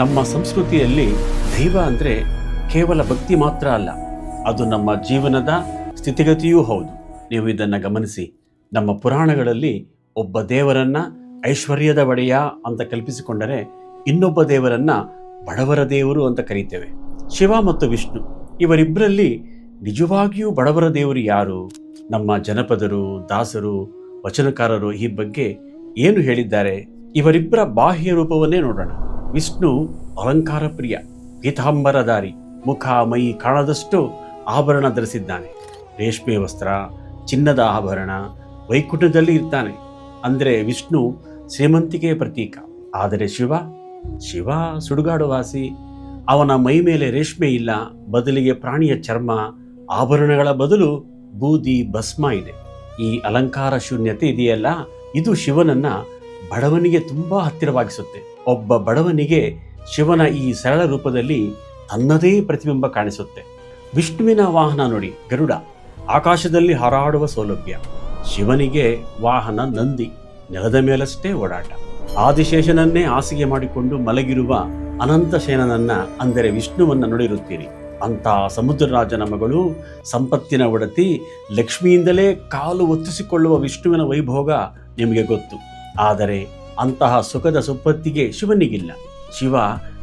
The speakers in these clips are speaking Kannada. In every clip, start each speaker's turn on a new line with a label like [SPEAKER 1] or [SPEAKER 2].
[SPEAKER 1] ನಮ್ಮ ಸಂಸ್ಕೃತಿಯಲ್ಲಿ ದೈವ ಅಂದರೆ ಕೇವಲ ಭಕ್ತಿ ಮಾತ್ರ ಅಲ್ಲ, ಅದು ನಮ್ಮ ಜೀವನದ ಸ್ಥಿತಿಗತಿಯೂ ಹೌದು. ನೀವು ಇದನ್ನು ಗಮನಿಸಿ. ನಮ್ಮ ಪುರಾಣಗಳಲ್ಲಿ ಒಬ್ಬ ದೇವರನ್ನ ಐಶ್ವರ್ಯದ ಒಡೆಯ ಅಂತ ಕಲ್ಪಿಸಿಕೊಂಡರೆ ಇನ್ನೊಬ್ಬ ದೇವರನ್ನ ಬಡವರ ದೇವರು ಅಂತ ಕರೀತೇವೆ. ಶಿವ ಮತ್ತು ವಿಷ್ಣು ಇವರಿಬ್ಬರಲ್ಲಿ ನಿಜವಾಗಿಯೂ ಬಡವರ ದೇವರು ಯಾರು? ನಮ್ಮ ಜನಪದರು, ದಾಸರು, ವಚನಕಾರರು ಈ ಬಗ್ಗೆ ಏನು ಹೇಳಿದ್ದಾರೆ? ಇವರಿಬ್ಬರ ಬಾಹ್ಯ ರೂಪವನ್ನೇ ನೋಡೋಣ. ವಿಷ್ಣು ಅಲಂಕಾರ ಪ್ರಿಯ ಪೀತಾಂಬರಧಾರಿ ಮುಖ ಮೈ ಕಾಣದಷ್ಟು ಆಭರಣ ಧರಿಸಿದ್ದಾನೆ. ರೇಷ್ಮೆ ವಸ್ತ್ರ, ಚಿನ್ನದ ಆಭರಣ ವೈಕುಂಠದಲ್ಲಿ ಇರ್ತಾನೆ. ಅಂದರೆ ವಿಷ್ಣು ಶ್ರೀಮಂತಿಕೆಯ ಪ್ರತೀಕ. ಆದರೆ ಶಿವ ಶಿವ ಸುಡುಗಾಡುವಾಸಿ. ಅವನ ಮೈ ಮೇಲೆ ರೇಷ್ಮೆ ಇಲ್ಲ, ಬದಲಿಗೆ ಪ್ರಾಣಿಯ ಚರ್ಮ, ಆಭರಣಗಳ ಬದಲು ಬೂದಿ ಭಸ್ಮ ಇದೆ. ಈ ಅಲಂಕಾರ ಶೂನ್ಯತೆ ಇದೆಯಲ್ಲ, ಇದು ಶಿವನನ್ನ ಬಡವನಿಗೆ ತುಂಬಾ ಹತ್ತಿರವಾಗಿಸುತ್ತೆ. ಒಬ್ಬ ಬಡವನಿಗೆ ಶಿವನ ಈ ಸರಳ ರೂಪದಲ್ಲಿ ತನ್ನದೇ ಪ್ರತಿಬಿಂಬ ಕಾಣಿಸುತ್ತೆ. ವಿಷ್ಣುವಿನ ವಾಹನ ನೋಡಿ, ಗರುಡ, ಆಕಾಶದಲ್ಲಿ ಹಾರಾಡುವ ಸೌಲಭ್ಯ. ಶಿವನಿಗೆ ವಾಹನ ನಂದಿ, ನೆಲದ ಮೇಲಷ್ಟೇ ಓಡಾಟ. ಆದಿಶೇಷನನ್ನೇ ಹಾಸಿಗೆ ಮಾಡಿಕೊಂಡು ಮಲಗಿರುವ ಅನಂತ ಶೇನನನ್ನ ಅಂದರೆ ವಿಷ್ಣುವನ್ನ ನೋಡಿರುತ್ತೀರಿ. ಅಂತ ಸಮುದ್ರರಾಜನ ಮಗಳು ಸಂಪತ್ತಿನ ಒಡತಿ, ಲಕ್ಷ್ಮಿಯಿಂದಲೇ ಕಾಲು ಒತ್ತಿಸಿಕೊಳ್ಳುವ ವಿಷ್ಣುವಿನ ವೈಭೋಗ ನಿಮಗೆ ಗೊತ್ತು. ಆದರೆ ಅಂತಹ ಸುಖದ ಸುಪ್ಪತ್ತಿಗೆ ಶಿವನಿಗಿಲ್ಲ. ಶಿವ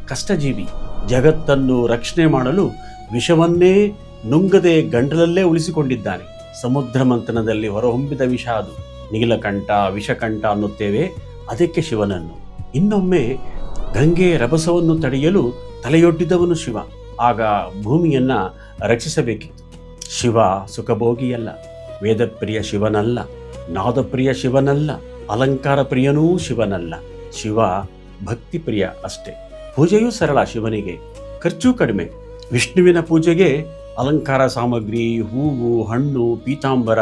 [SPEAKER 1] ಕಷ್ಟಜೀವಿ. ಜಗತ್ತನ್ನು ರಕ್ಷಣೆ ಮಾಡಲು ವಿಷವನ್ನೇ ನುಂಗದೆ ಗಂಟಲಲ್ಲೇ ಉಳಿಸಿಕೊಂಡಿದ್ದಾನೆ. ಸಮುದ್ರ ಮಂಥನದಲ್ಲಿ ಹೊರಹೊಮ್ಮಿದ ವಿಷ ಅದು. ನೀಲಕಂಠ, ವಿಷಕಂಠ ಅನ್ನುತ್ತೇವೆ ಅದಕ್ಕೆ ಶಿವನನ್ನು. ಇನ್ನೊಮ್ಮೆ ಗಂಗೆ ರಭಸವನ್ನು ತಡೆಯಲು ತಲೆಯೊಡ್ಡಿದವನು ಶಿವ. ಆಗ ಭೂಮಿಯನ್ನು ರಕ್ಷಿಸಬೇಕಿತ್ತು. ಶಿವ ಸುಖಭೋಗಿಯಲ್ಲ. ವೇದಪ್ರಿಯ ಶಿವನಲ್ಲ. ನಾದಪ್ರಿಯ ಶಿವನಲ್ಲ. ಅಲಂಕಾರ ಪ್ರಿಯನೂ ಶಿವನಲ್ಲ. ಶಿವ ಭಕ್ತಿ ಪ್ರಿಯ ಅಷ್ಟೇ. ಪೂಜೆಯೂ ಸರಳ ಶಿವನಿಗೆ. ಖರ್ಚು ಕಡಿಮೆ. ವಿಷ್ಣುವಿನ ಪೂಜೆಗೆ ಅಲಂಕಾರ ಸಾಮಗ್ರಿ, ಹೂವು, ಹಣ್ಣು, ಪೀತಾಂಬರ,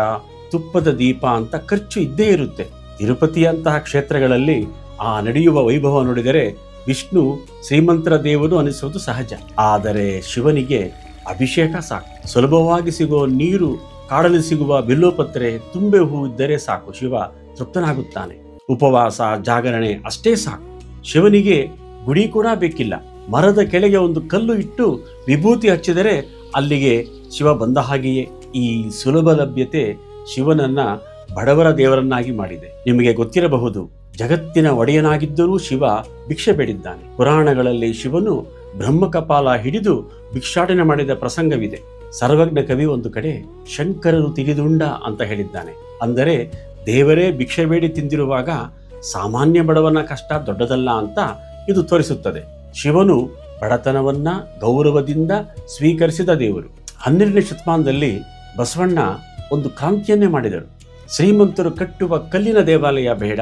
[SPEAKER 1] ತುಪ್ಪದ ದೀಪ ಅಂತ ಖರ್ಚು ಇದ್ದೇ ಇರುತ್ತೆ. ತಿರುಪತಿಯಂತಹ ಕ್ಷೇತ್ರಗಳಲ್ಲಿ ಆ ನಡೆಯುವ ವೈಭವ ನೋಡಿದರೆ ವಿಷ್ಣು ಶ್ರೀಮಂತರ ದೇವರು ಅನಿಸುವುದು ಸಹಜ. ಆದರೆ ಶಿವನಿಗೆ ಅಭಿಷೇಕ ಸಾಕು. ಸುಲಭವಾಗಿ ಸಿಗುವ ನೀರು, ಕಾಡಲ್ಲಿ ಸಿಗುವ ಬಿಲ್ಲೋಪತ್ರೆ, ತುಂಬೆ ಹೂ ಇದ್ದರೆ ಸಾಕು. ಶಿವ ತೃಪ್ತನಾಗುತ್ತಾನೆ. ಉಪವಾಸ, ಜಾಗರಣೆ ಅಷ್ಟೇ ಸಾಕು. ಶಿವನಿಗೆ ಗುಡಿ ಕೂಡ ಬೇಕಿಲ್ಲ. ಮರದ ಕೆಳಗೆ ಒಂದು ಕಲ್ಲು ಇಟ್ಟು ವಿಭೂತಿ ಹಚ್ಚಿದರೆ ಅಲ್ಲಿಗೆ ಶಿವ ಬಂದ ಹಾಗೆಯೇ ಈ ಸುಲಭ ಲಭ್ಯತೆ ಶಿವನನ್ನ ಬಡವರ ದೇವರನ್ನಾಗಿ ಮಾಡಿದೆ. ನಿಮಗೆ ಗೊತ್ತಿರಬಹುದು, ಜಗತ್ತಿನ ಒಡೆಯನಾಗಿದ್ದರೂ ಶಿವ ಭಿಕ್ಷೆ ಬೇಡಿದ್ದಾನೆ. ಪುರಾಣಗಳಲ್ಲಿ ಶಿವನು ಬ್ರಹ್ಮಕಪಾಲ ಹಿಡಿದು ಭಿಕ್ಷಾಟನೆ ಮಾಡಿದ ಪ್ರಸಂಗವಿದೆ. ಸರ್ವಜ್ಞ ಕವಿ ಒಂದು ಕಡೆ ಶಂಕರನು ತಿಳಿದುಂಡ ಅಂತ ಹೇಳಿದ್ದಾನೆ. ಅಂದರೆ ದೇವರೇ ಭಿಕ್ಷೆ ಬೇಡಿ ತಿಂದಿರುವಾಗ ಸಾಮಾನ್ಯ ಬಡವನ ಕಷ್ಟ ದೊಡ್ಡದಲ್ಲ ಅಂತ ಇದು ತೋರಿಸುತ್ತದೆ. ಶಿವನು ಬಡತನವನ್ನ ಗೌರವದಿಂದ ಸ್ವೀಕರಿಸಿದ ದೇವರು. ಹನ್ನೆರಡನೇ ಶತಮಾನದಲ್ಲಿ ಬಸವಣ್ಣ ಒಂದು ಕ್ರಾಂತಿಯನ್ನೇ ಮಾಡಿದರು ಶ್ರೀಮಂತರು ಕಟ್ಟುವ ಕಲ್ಲಿನ ದೇವಾಲಯ ಬೇಡ,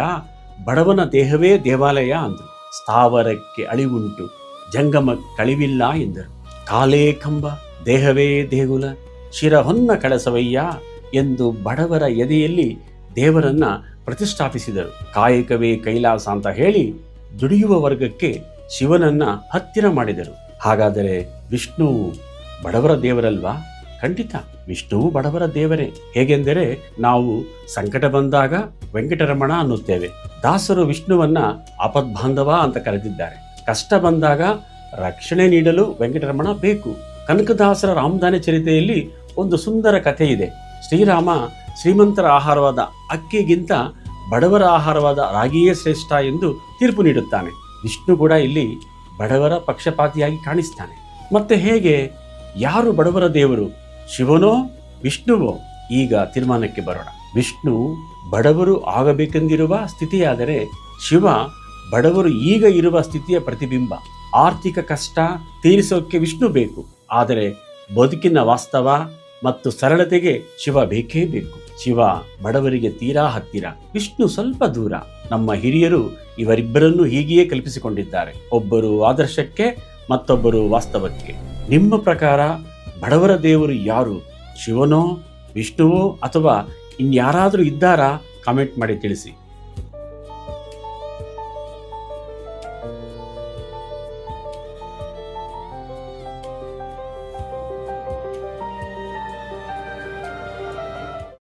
[SPEAKER 1] ಬಡವನ ದೇಹವೇ ದೇವಾಲಯ ಅಂದರು. ಸ್ಥಾವರಕ್ಕೆ ಅಳಿವುಂಟು, ಜಂಗಮ ಕಳಿವಿಲ್ಲ ಎಂದರು. ಕಾಲೇ ಕಂಬ, ದೇಹವೇ ದೇಗುಲ, ಶಿರಹೊನ್ನ ಕಳಸವಯ್ಯ ಎಂದು ಬಡವರ ಎದೆಯಲ್ಲಿ ದೇವರನ್ನ ಪ್ರತಿಷ್ಠಾಪಿಸಿದರು. ಕಾಯಕವೇ ಕೈಲಾಸ ಅಂತ ಹೇಳಿ ದುಡಿಯುವ ವರ್ಗಕ್ಕೆ ಶಿವನನ್ನ ಹತ್ತಿರ ಮಾಡಿದರು. ಹಾಗಾದರೆ ವಿಷ್ಣು ಬಡವರ ದೇವರಲ್ವಾ? ಖಂಡಿತ ವಿಷ್ಣುವು ಬಡವರ ದೇವರೇ. ಹೇಗೆಂದರೆ ನಾವು ಸಂಕಟ ಬಂದಾಗ ವೆಂಕಟರಮಣ ಅನ್ನುತ್ತೇವೆ. ದಾಸರು ವಿಷ್ಣುವನ್ನ ಆಪದ್ಬಾಂಧವ ಅಂತ ಕರೆದಿದ್ದಾರೆ. ಕಷ್ಟ ಬಂದಾಗ ರಕ್ಷಣೆ ನೀಡಲು ವೆಂಕಟರಮಣ ಬೇಕು. ಕನಕದಾಸರ ರಾಮದಾನ ಚರಿತೆಯಲ್ಲಿ ಒಂದು ಸುಂದರ ಕಥೆ ಇದೆ ಶ್ರೀರಾಮ ಶ್ರೀಮಂತರ ಆಹಾರವಾದ ಅಕ್ಕಿಗಿಂತ ಬಡವರ ಆಹಾರವಾದ ರಾಗಿಯೇ ಶ್ರೇಷ್ಠ ಎಂದು ತೀರ್ಪು ನೀಡುತ್ತಾನೆ. ವಿಷ್ಣು ಕೂಡ ಇಲ್ಲಿ ಬಡವರ ಪಕ್ಷಪಾತಿಯಾಗಿ ಕಾಣಿಸ್ತಾನೆ. ಮತ್ತೆ ಹೇಗೆ? ಯಾರು ಬಡವರ ದೇವರು? ಶಿವನೋ, ವಿಷ್ಣುವೋ? ಈಗ ತೀರ್ಮಾನಕ್ಕೆ ಬರೋಣ. ವಿಷ್ಣು ಬಡವರು ಆಗಬೇಕೆಂದಿರುವ ಸ್ಥಿತಿಯಾದರೆ ಶಿವ ಬಡವರು ಈಗ ಇರುವ ಸ್ಥಿತಿಯ ಪ್ರತಿಬಿಂಬ. ಆರ್ಥಿಕ ಕಷ್ಟ ತೀರಿಸೋಕೆ ವಿಷ್ಣು ಬೇಕು. ಆದರೆ ಬದುಕಿನ ವಾಸ್ತವ ಮತ್ತು ಸರಳತೆಗೆ ಶಿವ ಬೇಕೇ ಬೇಕು. ಶಿವ, ಬಡವರಿಗೆ ತೀರಾ ಹತ್ತಿರ, ವಿಷ್ಣು ಸ್ವಲ್ಪ ದೂರ. ನಮ್ಮ ಹಿರಿಯರು ಇವರಿಬ್ಬರನ್ನು ಹೀಗೆಯೇ ಕಲ್ಪಿಸಿಕೊಂಡಿದ್ದಾರೆ. ಒಬ್ಬರು ಆದರ್ಶಕ್ಕೆ, ಮತ್ತೊಬ್ಬರು ವಾಸ್ತವಕ್ಕೆ. ನಿಮ್ಮ ಪ್ರಕಾರ ಬಡವರ ದೇವರು ಯಾರು? ಶಿವನೋ, ವಿಷ್ಣುವೋ ಅಥವಾ ಇನ್ಯಾರಾದರೂ ಇದ್ದಾರಾ? ಕಾಮೆಂಟ್ ಮಾಡಿ ತಿಳಿಸಿ.